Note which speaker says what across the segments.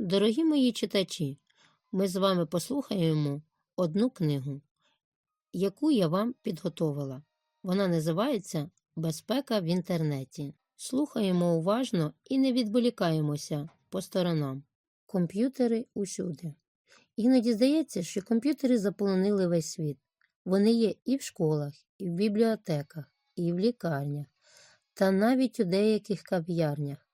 Speaker 1: Дорогі мої читачі, ми з вами послухаємо одну книгу, яку я вам підготовила. Вона називається Безпека в інтернеті. Слухаємо уважно і не відволікаємося по сторонам. Комп'ютери усюди. Іноді здається, що комп'ютери заполонили весь світ. Вони є і в школах, і в бібліотеках, і в лікарнях, та навіть у деяких кав'ярнях.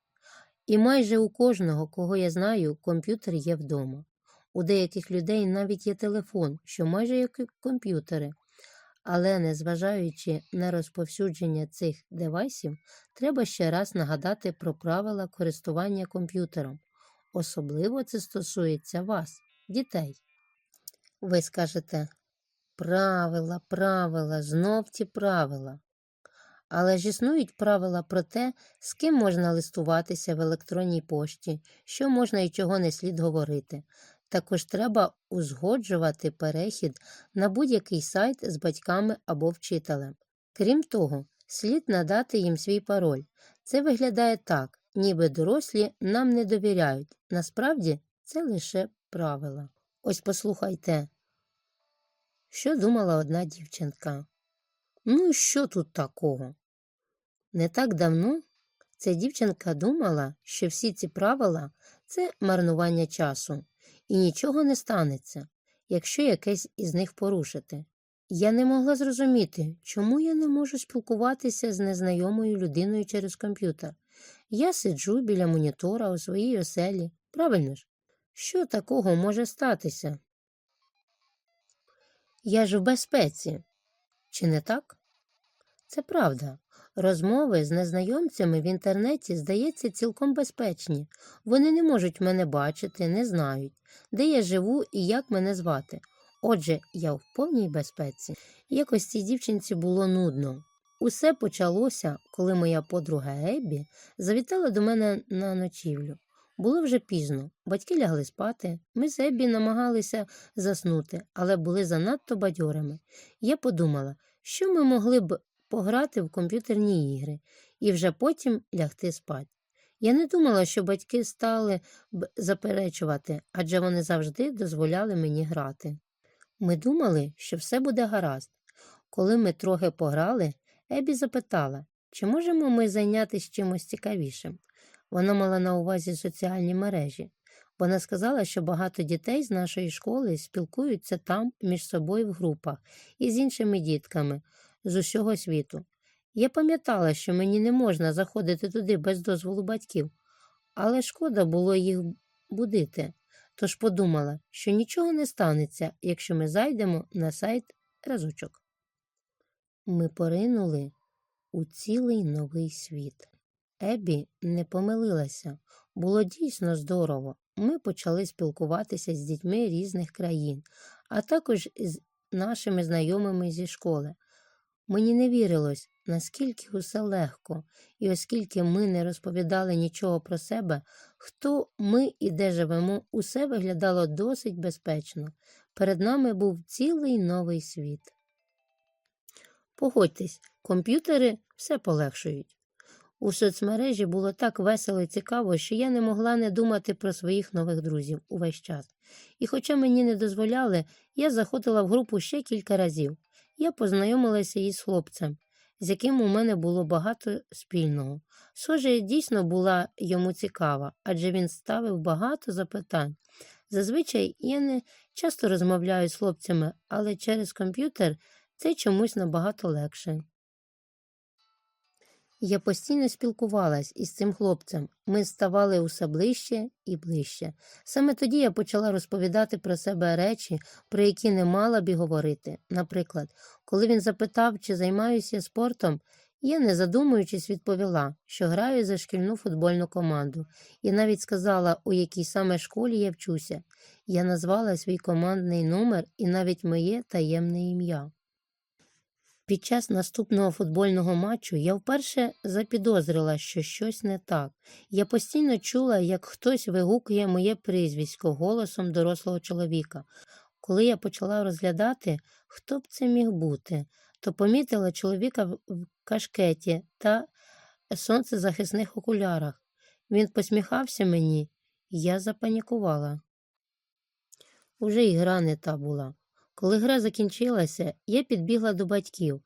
Speaker 1: І майже у кожного, кого я знаю, комп'ютер є вдома. У деяких людей навіть є телефон, що майже як комп'ютери. Але незважаючи на розповсюдження цих девайсів, треба ще раз нагадати про правила користування комп'ютером. Особливо це стосується вас, дітей. Ви скажете правила, правила, знов ті правила. Але ж існують правила про те, з ким можна листуватися в електронній пошті, що можна і чого не слід говорити. Також треба узгоджувати перехід на будь-який сайт з батьками або вчителем. Крім того, слід надати їм свій пароль. Це виглядає так, ніби дорослі нам не довіряють. Насправді це лише правила. Ось послухайте, що думала одна дівчинка. Ну, що тут такого? Не так давно ця дівчинка думала, що всі ці правила це марнування часу, і нічого не станеться, якщо якесь із них порушити. Я не могла зрозуміти, чому я не можу спілкуватися з незнайомою людиною через комп'ютер. Я сиджу біля монітора у своїй оселі. Правильно ж? Що такого може статися? Я ж в безпеці. Чи не так? Це правда. Розмови з незнайомцями в інтернеті, здається, цілком безпечні. Вони не можуть мене бачити, не знають, де я живу і як мене звати. Отже, я в повній безпеці. Якось цій дівчинці було нудно. Усе почалося, коли моя подруга Еббі завітала до мене на ночівлю. Було вже пізно, батьки лягли спати. Ми з Еббі намагалися заснути, але були занадто бадьорими. Я подумала, що ми могли б пограти в комп'ютерні ігри і вже потім лягти спати. Я не думала, що батьки стали б заперечувати, адже вони завжди дозволяли мені грати. Ми думали, що все буде гаразд. Коли ми трохи пограли, Ебі запитала, чи можемо ми зайнятися чимось цікавішим. Вона мала на увазі соціальні мережі. Вона сказала, що багато дітей з нашої школи спілкуються там між собою в групах і з іншими дітками з усього світу. Я пам'ятала, що мені не можна заходити туди без дозволу батьків, але шкода було їх будити, тож подумала, що нічого не станеться, якщо ми зайдемо на сайт разочок. Ми поринули у цілий новий світ. Ебі не помилилася. Було дійсно здорово. Ми почали спілкуватися з дітьми різних країн, а також з нашими знайомими зі школи. Мені не вірилось, наскільки усе легко, і оскільки ми не розповідали нічого про себе, хто ми і де живемо, усе виглядало досить безпечно. Перед нами був цілий новий світ. Погодьтесь, комп'ютери все полегшують. У соцмережі було так весело і цікаво, що я не могла не думати про своїх нових друзів увесь час. І хоча мені не дозволяли, я заходила в групу ще кілька разів. Я познайомилася із хлопцем, з яким у мене було багато спільного. Схоже, дійсно була йому цікава, адже він ставив багато запитань. Зазвичай я не часто розмовляю з хлопцями, але через комп'ютер це чомусь набагато легше. Я постійно спілкувалась із цим хлопцем. Ми ставали усе ближче і ближче. Саме тоді я почала розповідати про себе речі, про які не мала б і говорити. Наприклад, коли він запитав, чи займаюся спортом, я, не задумуючись, відповіла, що граю за шкільну футбольну команду, і навіть сказала, у якій саме школі я вчуся. Я назвала свій командний номер і навіть моє таємне ім'я. Під час наступного футбольного матчу я вперше запідозрила, що щось не так. Я постійно чула, як хтось вигукує моє прізвисько голосом дорослого чоловіка. Коли я почала розглядати, хто б це міг бути, то помітила чоловіка в кашкеті та сонцезахисних окулярах. Він посміхався мені Я запанікувала. Уже і гра не та була. Коли гра закінчилася, я підбігла до батьків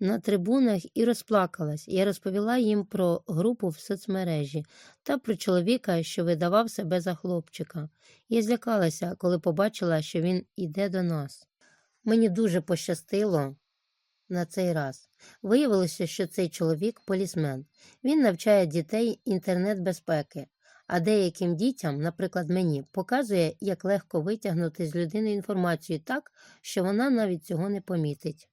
Speaker 1: на трибунах і розплакалась. Я розповіла їм про групу в соцмережі та про чоловіка, що видавав себе за хлопчика. Я злякалася, коли побачила, що він іде до нас. Мені дуже пощастило на цей раз. Виявилося, що цей чоловік полісмен. Він навчає дітей інтернет-безпеки, а деяким дітям, наприклад, мені, показує, як легко витягнути з людини інформацію так, що вона навіть цього не помітить.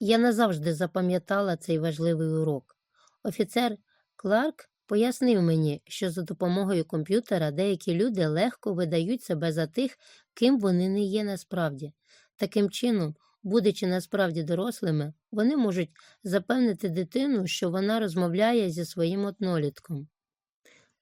Speaker 1: Я назавжди запам'ятала цей важливий урок. Офіцер Кларк пояснив мені, що за допомогою комп'ютера деякі люди легко видають себе за тих, ким вони не є насправді. Таким чином, будучи насправді дорослими, вони можуть запевнити дитину, що вона розмовляє зі своїм однолітком.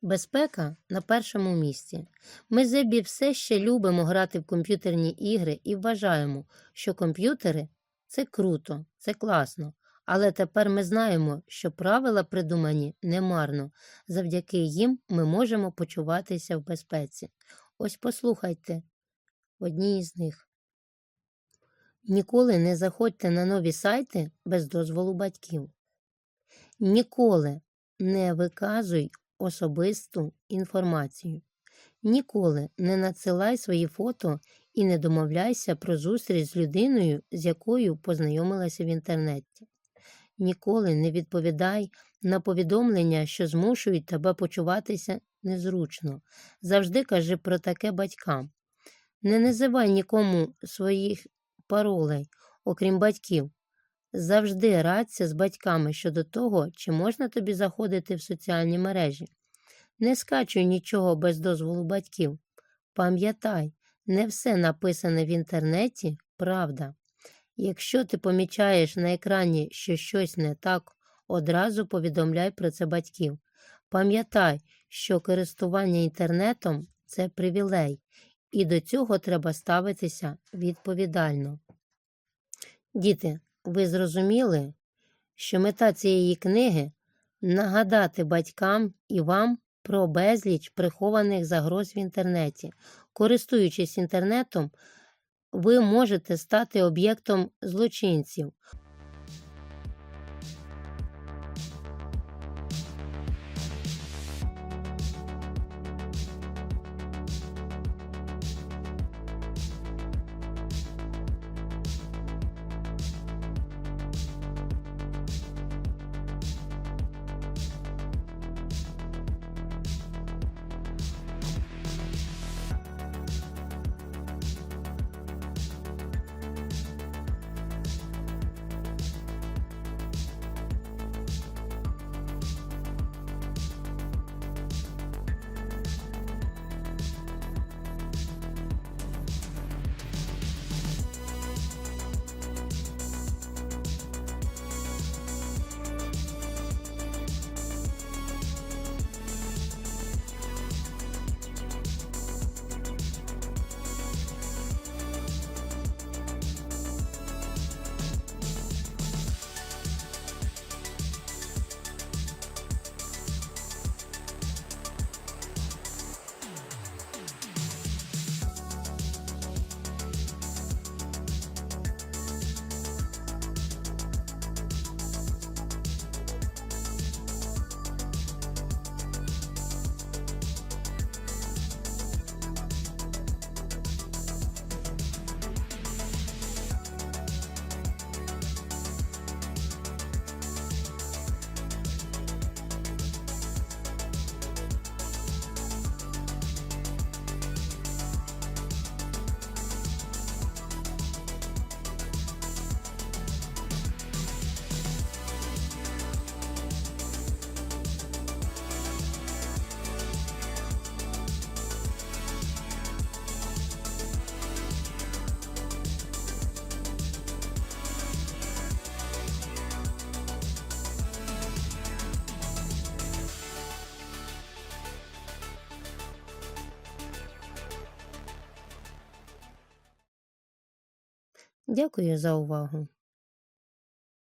Speaker 1: Безпека на першому місці. Ми з Ебі все ще любимо грати в комп'ютерні ігри і вважаємо, що комп'ютери це круто, це класно. Але тепер ми знаємо, що правила придумані немарно. Завдяки їм ми можемо почуватися в безпеці. Ось послухайте одні із них. Ніколи не заходьте на нові сайти без дозволу батьків. Ніколи не виказуй особисту інформацію. Ніколи не надсилай свої фото і не домовляйся про зустріч з людиною, з якою познайомилася в інтернеті. Ніколи не відповідай на повідомлення, що змушують тебе почуватися незручно. Завжди кажи про таке батькам. Не називай нікому своїх паролей, окрім батьків. Завжди радься з батьками щодо того, чи можна тобі заходити в соціальні мережі. Не скачуй нічого без дозволу батьків. Пам'ятай, не все написане в інтернеті правда. Якщо ти помічаєш на екрані, що щось не так, одразу повідомляй про це батьків. Пам'ятай, що користування інтернетом це привілей, і до цього треба ставитися відповідально. Діти, ви зрозуміли, що мета цієї книги нагадати батькам і вам про безліч прихованих загроз в інтернеті. Користуючись інтернетом, ви можете стати об'єктом злочинців. Дякую за увагу!